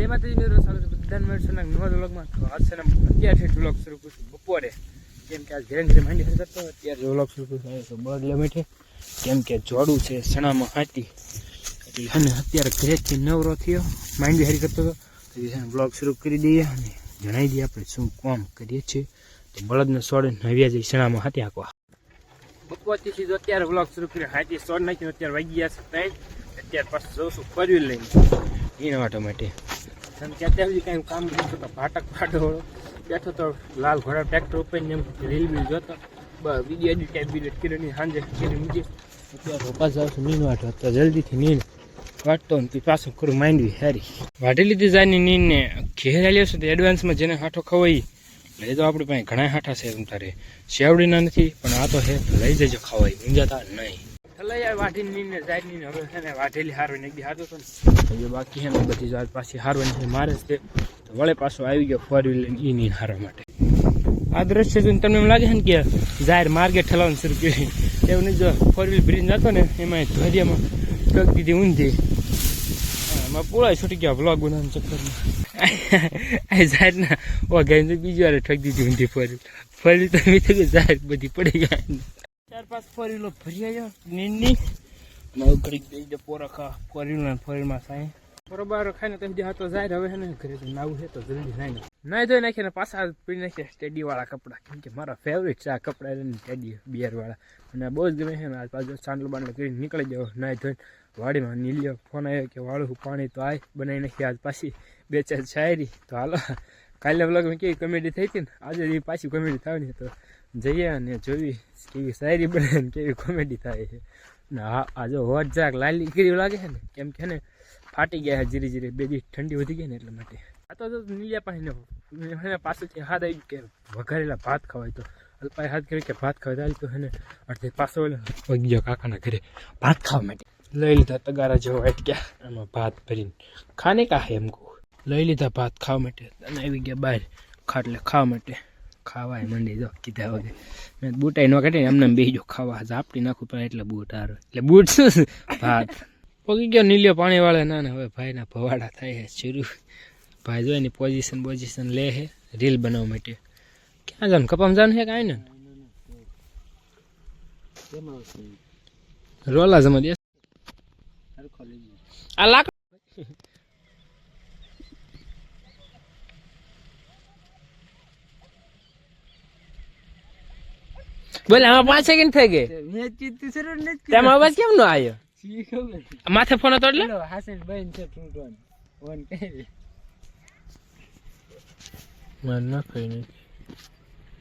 જય માતાજી મિત્રો સ્વાગત બધાને મળશું ને નવા વ્લોગમાં તો આજ છે ને અત્યારથી વ્લોગ શરૂ કરું બપોરે. કેમ કે આજ ઘરે માંડી હશે કરતો અત્યારે વ્લોગ શરૂ કરશું તો બગલે બેઠે. કેમ કે જોડું છે સણામાં હાથી એટલે છે અત્યારે ઘરેથી નવરો થયો. માંડી હારી કરતો હતો તો છે વ્લોગ શરૂ કરી દઈએ અને જણાવી દઈએ આપણે શું કોમ કરીએ છીએ. તો બળદને સોડે નવ્યા જઈ સણામાં હાથી હાંકવા. બપોરથી સીધો અત્યારે વ્લોગ શરૂ કર્યો. હાથી સોડ નાખ્યો. અત્યારે વાગી ગયા છે ત્રણ. અત્યારે પાછું જઉં છું ફરવી લઈને. એના માટે. કારણ કે ત્યાં સુધી કાંઈ કામ કરતો તો ભાટક ફાટો બેઠો તો લાલ ઘોડા ટ્રેક્ટર ઉપર ને એમ રીલ બીલ જોતો. બસ વીડિયો એડિટ ટાઈપ બીડિટ કરીને સાંજે કરી મૂકી. અત્યારે રોપા જાવ છું નીન વાટો તો જલ્દીથી નીન વાટતો ને પછી ખરું માંડવી હારી. વાટી લીધી જાય ને ઘેર આવ્યો છે તો એડવાન્સમાં જેને હાથો ખવાઈ લઈ તો આપણી પાસે. ઘણા હાઠા છે તારે. શેવડીના નથી, પણ આ તો હે, લઈ જજો ખવાય. ઊંઝાતા નહીં. લઈ આવે વાઢીની ને જાયની ને હવે છે ને વાઢેલી હારવાની એક દી હારતો બાકી છે બધી જાત પાછી હારવાની છે, મારે તે. વળે પાછો આવી ગયો ફોર વ્હીલ ઈ નહીં હારવા માટે. આ દ્રશ્ય જોઈને તમને એમ લાગે છે ને કે જાહેર માર્ગે ઠલાવવાનું શરૂ કર્યું. એવું નહીં, જો ફોર વ્હીલ બ્રિજ નતો ને એમાં ધોરિયામાં ટક દીધી ઊંધી. એમાં પૂળા છૂટી ગયા બ્લોગ બનાવવાના ચક્કરમાં. જાહેરના ઓ ગઈ બીજી વાર ઠક દીધી ઊંધી ફોર વ્હીલ ફોર વ્હીલ તો મેં તો જાહેર બધી પડી ગયા. ચાર પાંચ ફોર વ્હીલો ભરી આવ્યો નીંદની. અને ઘડીક દઈ દે પોરખા ફોર વ્હીલ ફોર વ્હીલમાં સાંઈ. બરોબર, ખાઈને તો હજી હાથો જાય, હવે હે ને ઘરે નાવું છે, તો જલ્દી નાઈ નાઈ ધોઈ નાખીએ ને પાછા પીડી નાખીએ સ્ટેડી વાળા કપડાં. કેમ કે મારા ફેવરેટ છે આ કપડાં છે સ્ટેડી બિયર વાળા અને બહુ જ ગમે છે આજ બાજુ ચાંદલો બાંડલો કરીને નીકળી જાવ નાઈ ધોઈને વાડીમાં નીલ્યો, ફોન આવ્યો કે વાળું પાણી તો આય, બનાવી નાખી આજ પાછી. બે ચાર શાયરી, તો હાલો. કાલે વ્લોગમાં કેવી કોમેડી થઈ હતી ને, આજે પાછી કોમેડી થવાની તો જઈએ અને જોવી કેવી શાયરી બને ને કેવી કોમેડી થાય છે. ને હા આ જો હોટ જરાક લાલી કરી લાગે છે ને, કેમ કે ને ફાટી ગયા ધીરે ધીરે બે દી ઠંડી વધી ગઈ ને એટલે માટે. આ તો નીલિયા પાસે ને પાછળથી હાથ આવી કે વઘારેલા ભાત ખવાય તો. અલ્પાએ હાથ કર્યો કે ભાત ખવાય તો હે ને અડધે પાછો વગી ગયો કાકાના ઘરે ભાત ખાવા માટે. લઈ લીધા તગારા જેવો અટક્યા આમાં ભાત ભરીને ખાને કા એમ કહું. લઈ લીધા ભાત ખાવા માટે અને આવી ગયા બહાર ખાટલે ખાવા માટે. ખાવાય, મંડી જો, કીધા વગર. મેં બૂટાઈ ન કાઢીને એમને બેસી જો ખાવા ઝાપટી નાખું પણ એટલે બૂટ હારો. એટલે બૂટ શું ભાત. પગી ગયો નીલ્યો પાણી વાળે ના ને હવે ભાઈના ભવાડા થાય છે, શરૂ. ભાઈ જો એની પોઝિશન પોઝિશન લે છે રીલ બનાવવા માટે. ક્યાં જાન, કપામ જાન છે કાંઈ ને રોલા જમા દે. આ લાક બોલે આમાં પાંચ સેકન્ડ થઈ ગઈ. તેમાં અવાજ કેમ નો આવ્યો? માથે ફોન હતો એટલે? મારે ના કઈ નહીં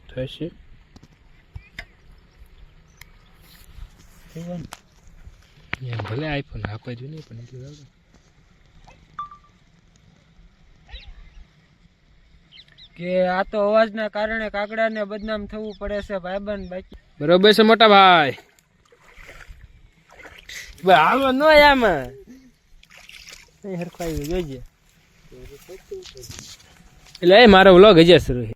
થશે ભલે આઈફોન આપે જ નહીં પણ એટલું કે આ તો અવાજના કારણે કાગડાને બદનામ થવું પડે છે ભાઈબંધ બાકી. બરોબર છે મોટા ભાઈ. ભાઈ આમાં નો આમાં. હરખાઈ જોઈજે એટલે એ મારો વ્લોગ હજી શરૂ